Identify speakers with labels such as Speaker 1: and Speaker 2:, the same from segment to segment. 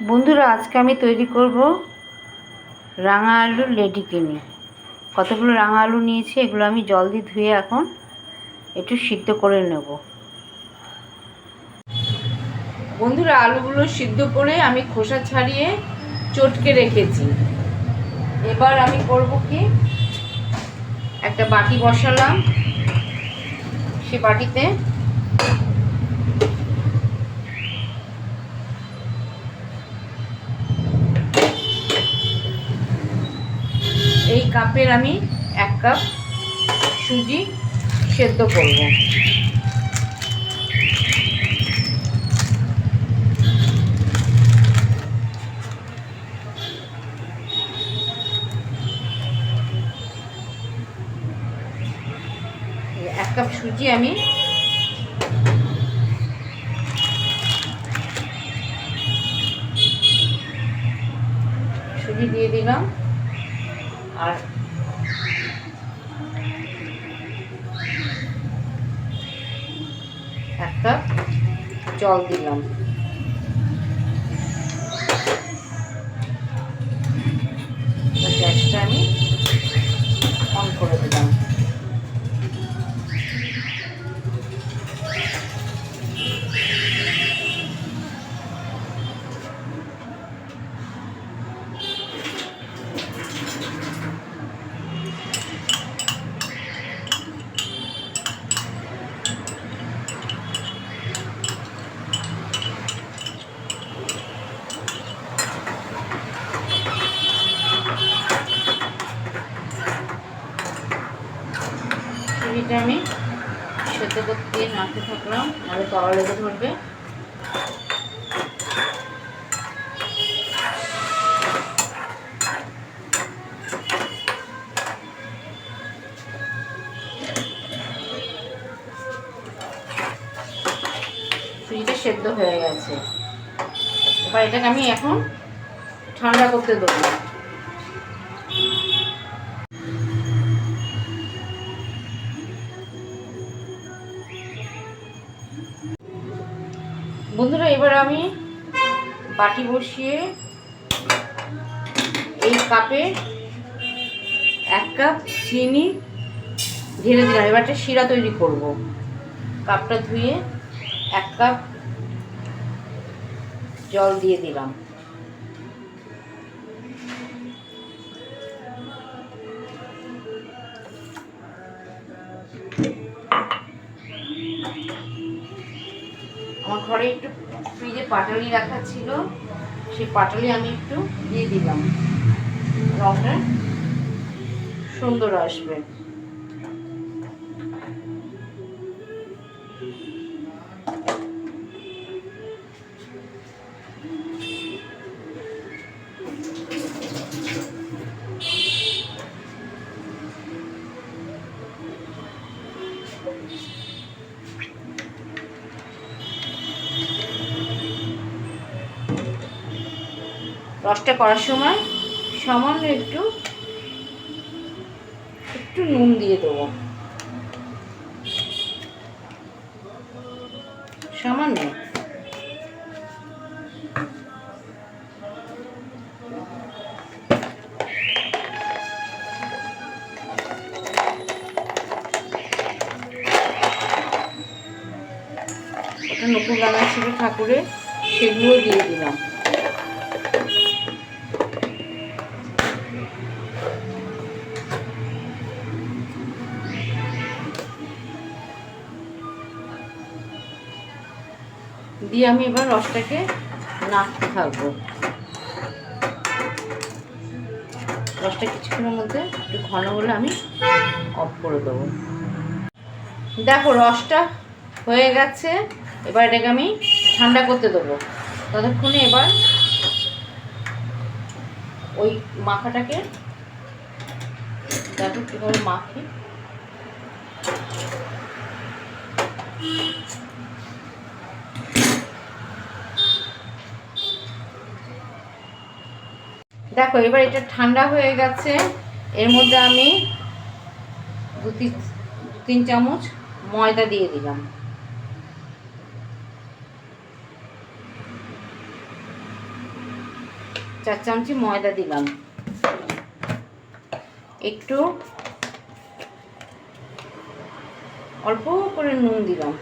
Speaker 1: বন্ধুরা, আজকে আমি তৈরি করব রাঙা আলুর লেডিকেনি কতগুলো রাঙা আলু নিয়েছি, এগুলো আমি জল দিয়ে ধুয়ে এখন একটু সিদ্ধ করে নেব। বন্ধুরা, আলুগুলো সিদ্ধ করে আমি খোসা ছাড়িয়ে চটকে রেখেছি। এবার আমি করব কি, একটা বাটি বসালাম। সে বাটিতে এই কাপের আমি এক কাপ সুজি সেদ্ধ করব। এক কাপ সুজি আমি সুজি দিয়ে দিলাম। আর একটা জল দিলাম। সুজিটা আমি সেদ্ধ করতে নাড়তে থাকলাম, নাহলে তলা লেগে ধরবে। সুজিটা সেদ্ধ হয়ে গেছে। এবার এটাকে আমি এখন ঠান্ডা করতে দেবো। বন্ধুরা, এবার আমি বাটি বসিয়ে এই কাপে এক কাপ চিনি ঢেলে দিলাম। এবার একটা শিরা তৈরি করব। কাপটা ধুয়ে এক কাপ জল দিয়ে দিলাম। আমার ঘরে একটু ফ্রিজে পাটালি রাখা ছিল, সেই পাটালি আমি একটু দিয়ে দিলাম। রঙটা সুন্দর আসবে। রসটা করার সময় সামান্য একটু একটু নুন দিয়ে দেবো। সামান্য নতুন রান্না ছিল ঠাকুরে, সেগুলো দিয়ে দিলাম। দিয়ে আমি এবার রসটাকে নাড়তে থাকব। রসটা কিছুক্ষণের মধ্যে একটু ঘন হলে আমি অফ করে দেবো। দেখো, রসটা হয়ে গেছে। এবার এটাকে আমি ঠান্ডা করতে দেবো। ততক্ষণে এবার ওই মাখাটাকে দেখো কীভাবে মাখি। দেখো, এবার এটা ঠান্ডা হয়ে গেছে। এর মধ্যে আমি দু তিন চামচ ময়দা দিয়ে দিলাম। চার চামচি ময়দা দিলাম। একটু অল্প করে নুন দিলাম।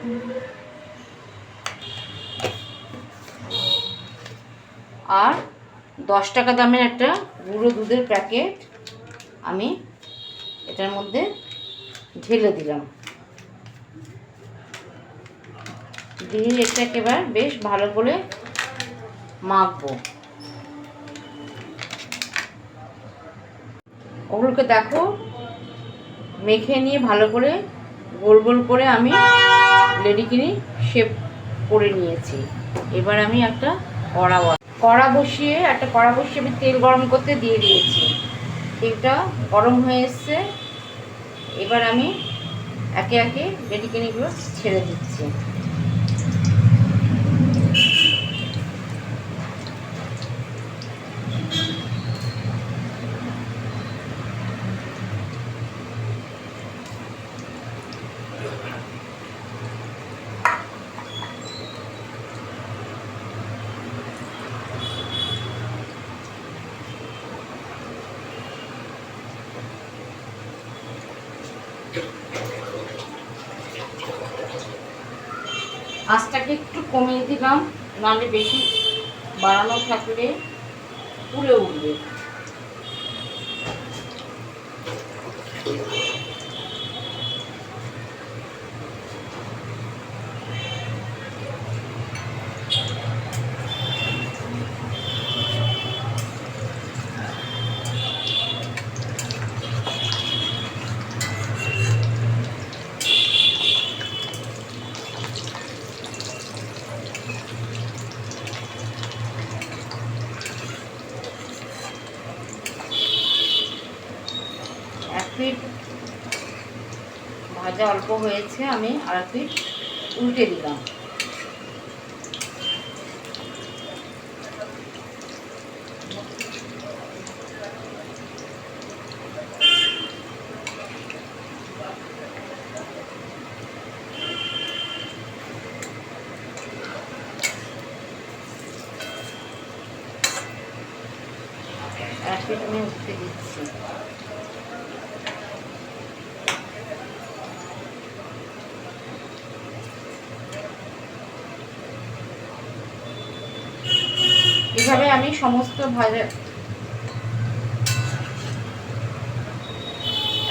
Speaker 1: আর দশ টাকা দামের একটা গুঁড়ো দুধের প্যাকেট আমি এটার মধ্যে ঢেলে দিলাম। দিয়ে এটাকে এবার বেশ ভালো করে মাখবো। ওগুলোকে দেখো, মেখে নিয়ে ভালো করে গোল গোল করে আমি লেডিকিনি শেপ করে নিয়েছি। এবার আমি একটা কড়া কড়া বসিয়ে, একটা কড়া বসিয়ে আমি তেল গরম করতে দিয়ে দিয়েছি। তেলটা গরম হয়ে এসছে। এবার আমি একে একে বেটিকেনিগুলো ছেড়ে দিচ্ছি। আঁচটাকে একটু কমিয়ে দিলাম নাহলে বেশি বাড়ানো থাকলে পুড়ে উঠবে এক পিঠ ভাজা অল্প হয়েছে আমি আর পিঠ উল্টে দিলাম। এক পিঠ আমি উঠতে দিচ্ছি। এভাবে আমি সমস্ত ভাজা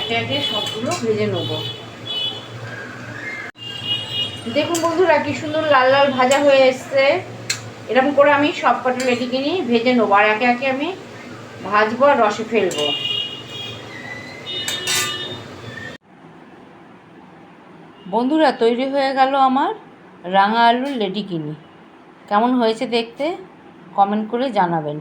Speaker 1: একে একে সবগুলো ভেজে নেব। দেখুন বন্ধুরা, কি সুন্দর লাল লাল ভাজা হয়ে এসছে। এরকম করে আমি সব কটা লেডিকে নিয়ে ভেজে নেব, আর একে একে আমি ভাজবো আর রসে ফেলব। বন্ধুরা, তৈরি হয়ে গেল আমার রাঙা আলুর লেডিকিনি কেমন হয়েছে দেখতে? কমেন্ট করে জানাবেন।